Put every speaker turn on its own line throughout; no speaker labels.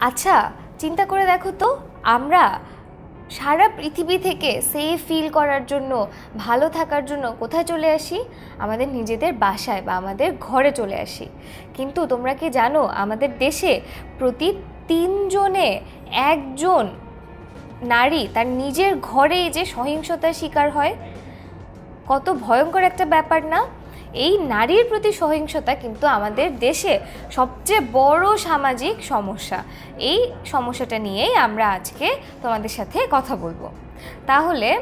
আচ্ছা চিন্তা করে দেখো তো, আমরা সারা পৃথিবী থেকে সেফ ফিল করার জন্য, ভালো থাকার জন্য কোথায় চলে আসি? আমাদের নিজেদের বাসায় বা আমাদের ঘরে চলে আসি। কিন্তু তোমরা কি জানো, আমাদের দেশে প্রতি তিনজনে একজন নারী, তার নিজের ঘরে যে সহিংসতার শিকার হয়? কত ভয়ঙ্কর একটা ব্যাপার না? এই নারীর প্রতি সহিংসতা কিন্তু আমাদের দেশে সবচেয়ে বড় সামাজিক সমস্যা। এই সমস্যাটা নিয়েই আমরা আজকে তোমাদের সাথে কথা বলব। তাহলে,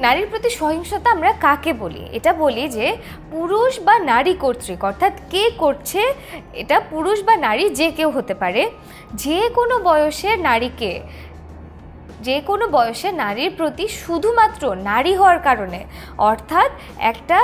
নারীর প্রতি সহিংসতা আমরা কাকে বলি? এটা বলি যে পুরুষ বা নারী কর্তৃক, অর্থাৎ কে করছে এটা পুরুষ বা নারী যে কেউ হতে পারে। যে কোনো বয়সের নারীকে যে কোনো বয়সে নারীর প্রতি শুধুমাত্র নারী হওয়ার কারণে অর্থাৎ একটা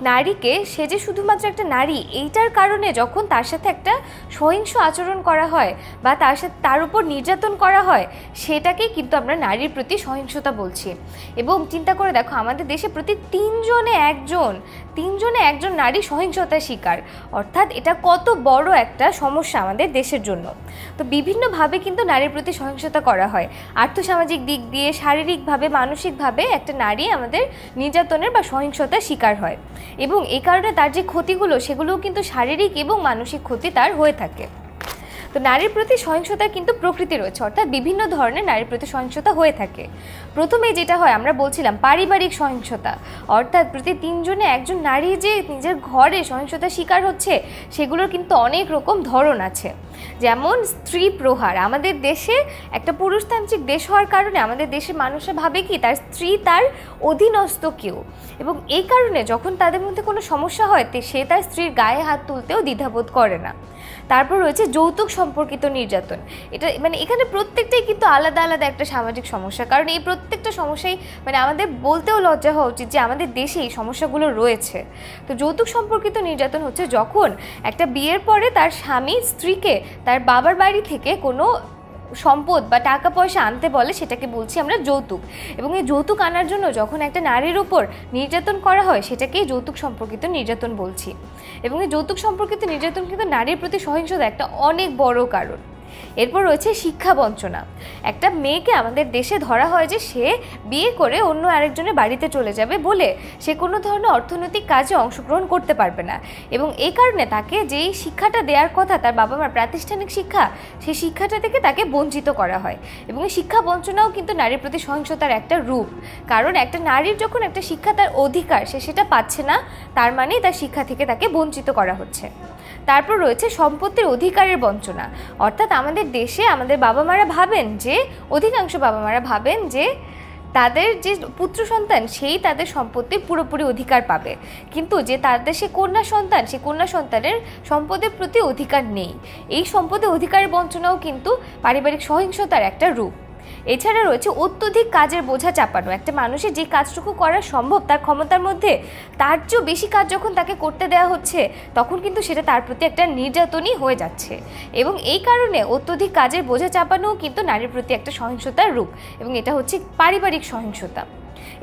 নারীকে সে যে শুধুমাত্র একটা নারী, এইটার কারণে যখন তার সাথে একটা সহিংস আচরণ করা হয় বা তার সাথে, তার উপর নির্যাতন করা হয়, সেটাকেই কিন্তু আমরা নারীর প্রতি সহিংসতা বলছি। এবং চিন্তা করে দেখো, আমাদের দেশে প্রতি তিনজনে একজন তিনজনে একজন নারী সহিংসতার শিকার। অর্থাৎ এটা কত বড় একটা সমস্যা আমাদের দেশের জন্য। তো বিভিন্নভাবে কিন্তু নারীর প্রতি সহিংসতা করা হয়। আর্থসামাজিক দিক দিয়ে, শারীরিকভাবে, মানসিকভাবে একটা নারী আমাদের নির্যাতনের বা সহিংসতার শিকার হয়। এবং এ কারণে তার যে ক্ষতিগুলো, সেগুলোও কিন্তু শারীরিক এবং মানসিক ক্ষতি তার হয়ে থাকে। তো নারীর প্রতি সহিংসতার কিন্তু প্রকৃতি রয়েছে, অর্থাৎ বিভিন্ন ধরনের নারীর প্রতি সহিংসতা হয়ে থাকে। প্রথমে যেটা হয়, আমরা বলছিলাম পারিবারিক সহিংসতা, অর্থাৎ প্রতি তিনজনে একজন নারী যে নিজের ঘরে সহিংসতার শিকার হচ্ছে, সেগুলোর কিন্তু অনেক রকম ধরন আছে। যেমন স্ত্রী প্রহার, আমাদের দেশে একটা পুরুষতান্ত্রিক দেশ হওয়ার কারণে আমাদের দেশের মানুষরা ভাবে কি, তার স্ত্রী তার অধীনস্থ কেউ। এবং এই কারণে যখন তাদের মধ্যে কোনো সমস্যা হয় সে তার স্ত্রীর গায়ে হাত তুলতেও দ্বিধাবোধ করে না। তারপর রয়েছে যৌতুক সম্পর্কিত নির্যাতন। এটা মানে এখানে প্রত্যেকটাই কিন্তু আলাদা আলাদা একটা সামাজিক সমস্যা। কারণ এই প্রত্যেকটা সমস্যাই মানে আমাদের বলতেও লজ্জা হওয়া উচিত যে আমাদের দেশে এই সমস্যাগুলো রয়েছে। তো যৌতুক সম্পর্কিত নির্যাতন হচ্ছে যখন একটা বিয়ের পরে তার স্বামী, স্ত্রীকে তার বাবার বাড়ি থেকে কোনো সম্পদ বা টাকা পয়সা আনতে বলে, সেটাকে বলছি আমরা যৌতুক। এবং এই যৌতুক আনার জন্য যখন একটা নারীর উপর নির্যাতন করা হয়, সেটাকেই যৌতুক সম্পর্কিত নির্যাতন বলছি। এবং এই যৌতুক সম্পর্কিত নির্যাতন কিন্তু নারীর প্রতি সহিংসতা একটা অনেক বড় কারণ। এরপর রয়েছে শিক্ষা বঞ্চনা। একটা মেয়েকে আমাদের দেশে ধরা হয় যে সে বিয়ে করে অন্য আরেকজনের বাড়িতে চলে যাবে বলে সে কোনো ধরনের অর্থনৈতিক কাজে অংশগ্রহণ করতে পারবে না। এবং এই কারণে তাকে যেই শিক্ষাটা দেওয়ার কথা, তার বাবা মার প্রাতিষ্ঠানিক শিক্ষা, সেই শিক্ষাটা থেকে তাকে বঞ্চিত করা হয়। এবং এই শিক্ষা বঞ্চনাও কিন্তু নারীর প্রতি সহিংসতার একটা রূপ। কারণ একটা নারীর যখন একটা শিক্ষা তার অধিকার, সে সেটা পাচ্ছে না, তার মানেই তার শিক্ষা থেকে তাকে বঞ্চিত করা হচ্ছে। তারপর রয়েছে সম্পত্তির অধিকারের বঞ্চনা। অর্থাৎ আমাদের দেশে আমাদের বাবা মারা ভাবেন যে, অধিকাংশ বাবা মারা ভাবেন যে, তাদের যে পুত্র সন্তান, সেই তাদের সম্পত্তির পুরোপুরি অধিকার পাবে। কিন্তু যে তাদের সে কন্যা সন্তান, সে কন্যা সন্তানের সম্পদের প্রতি অধিকার নেই। এই সম্পদের অধিকারের বঞ্চনাও কিন্তু পারিবারিক সহিংসতার একটা রূপ। এছাড়া রয়েছে অত্যধিক কাজের বোঝা চাপানো। একটা মানুষের যে কাজটুকু করা সম্ভব, তার ক্ষমতার মধ্যে তার চেয়েও বেশি কাজ যখন তাকে করতে দেওয়া হচ্ছে, তখন কিন্তু সেটা তার প্রতি একটা নির্যাতনই হয়ে যাচ্ছে। এবং এই কারণে অত্যধিক কাজের বোঝা চাপানোও কিন্তু নারীর প্রতি একটা সহিংসতার রূপ। এবং এটা হচ্ছে পারিবারিক সহিংসতা।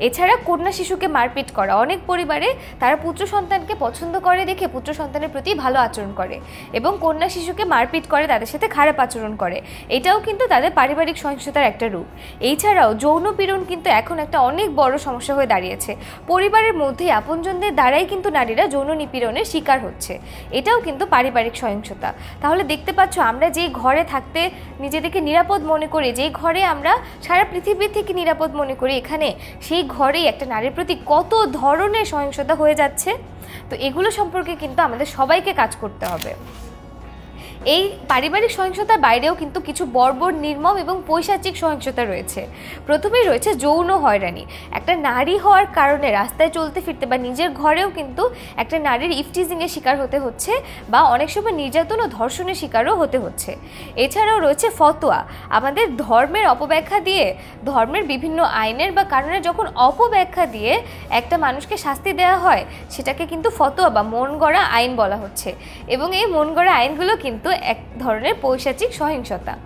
এছাড়া কন্যা শিশুকে মারপিট করা। অনেক পরিবারে তারা পুত্র সন্তানকে পছন্দ করে দেখে পুত্র সন্তানের প্রতি ভালো আচরণ করে এবং কন্যা শিশুকে মারপিট করে তাদের সাথে খারাপ আচরণ করে। এটাও কিন্তু তাদের পারিবারিক সহিংসতার একটা রূপ। এছাড়াও যৌন পীড়ন কিন্তু এখন একটা অনেক বড় সমস্যা হয়ে দাঁড়িয়েছে। পরিবারের মধ্যে আপনজনদের দ্বারাই কিন্তু নারীরা যৌন নিপীড়নের শিকার হচ্ছে। এটাও কিন্তু পারিবারিক সহিংসতা। তাহলে দেখতে পাচ্ছ আমরা যেই ঘরে থাকতে নিজেদেরকে নিরাপদ মনে করি, যেই ঘরে আমরা সারা পৃথিবী থেকে নিরাপদ মনে করি, এখানে সেই ঘরেই একটা নারীর প্রতি কত ধরনের সহিংসতা হয়ে যাচ্ছে? তো এগুলো সম্পর্কে কিন্তু আমাদের সবাইকে কাজ করতে হবে। এই পারিবারিক সহিংসতার বাইরেও কিন্তু কিছু বর্বর, নির্মম এবং পৈশাচিক সহিংসতা রয়েছে। প্রথমেই রয়েছে যৌন হয়রানি। একটা নারী হওয়ার কারণে রাস্তায় চলতে ফিরতে বা নিজের ঘরেও কিন্তু একটা নারীর ইফটিজিংয়ের শিকার হতে হচ্ছে বা অনেক সময় নির্যাতন ও ধর্ষণের শিকারও হতে হচ্ছে। এছাড়াও রয়েছে ফতোয়া। আমাদের ধর্মের অপব্যাখ্যা দিয়ে, ধর্মের বিভিন্ন আইনের বা কারণে যখন অপব্যাখ্যা দিয়ে একটা মানুষকে শাস্তি দেওয়া হয়, সেটাকে কিন্তু ফতোয়া বা মন গড়া আইন বলা হচ্ছে। এবং এই মন গড়া আইনগুলো কিন্তু এক ধরনের পৈশাচিক সহিংসতা।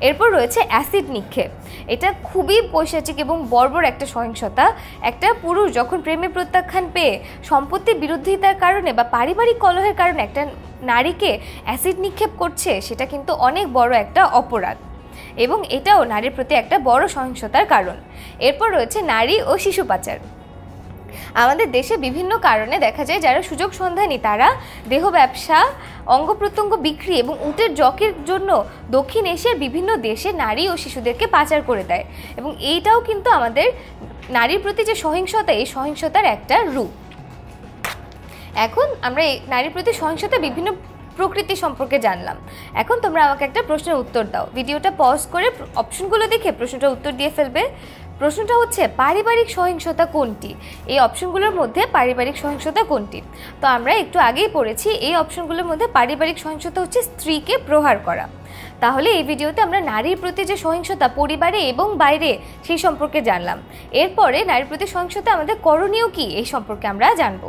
এরপর রয়েছে অ্যাসিড নিক্ষেপ। এটা খুবই পৈশাচিক এবং বর্বর একটা সহিংসতা। একটা পুরুষ যখন প্রেমে প্রত্যাখ্যান পেয়ে সম্পত্তির বিরোধিতার কারণে বা পারিবারিক কলহের কারণে একটা নারীকে অ্যাসিড নিক্ষেপ করছে, সেটা কিন্তু অনেক বড় একটা অপরাধ। এবং এটাও নারীর প্রতি একটা বড় সহিংসতার কারণ। এরপর রয়েছে নারী ও শিশু পাচার। আমাদের দেশে বিভিন্ন কারণে দেখা যায় যারা সুযোগ সন্ধানী, তারা দেহ ব্যবসা, অঙ্গ প্রত্যঙ্গ বিক্রি এবং উটের জকের জন্য দক্ষিণ এশিয়ার বিভিন্ন দেশে নারী ও শিশুদেরকে পাচার করে দেয়। এবং এইটাও কিন্তু আমাদের নারীর প্রতি যে সহিংসতা, এই সহিংসতার একটা রূপ। এখন আমরা এই নারীর প্রতি সহিংসতা বিভিন্ন প্রকৃতি সম্পর্কে জানলাম। এখন তোমরা আমাকে একটা প্রশ্নের উত্তর দাও। ভিডিওটা পজ করে অপশনগুলো দেখে প্রশ্নটার উত্তর দিয়ে ফেলবে। প্রশ্নটা হচ্ছে, পারিবারিক সহিংসতা কোনটি? এই অপশনগুলোর মধ্যে পারিবারিক সহিংসতা কোনটি? তো আমরা একটু আগেই পড়েছি, এই অপশনগুলোর মধ্যে পারিবারিক সহিংসতা হচ্ছে স্ত্রীকে প্রহার করা। তাহলে এই ভিডিওতে আমরা নারীর প্রতি যে সহিংসতা পরিবারে এবং বাইরে, সেই সম্পর্কে জানলাম। এরপরে নারীর প্রতি সহিংসতা আমাদের করণীয় কি? এই সম্পর্কে আমরা জানব।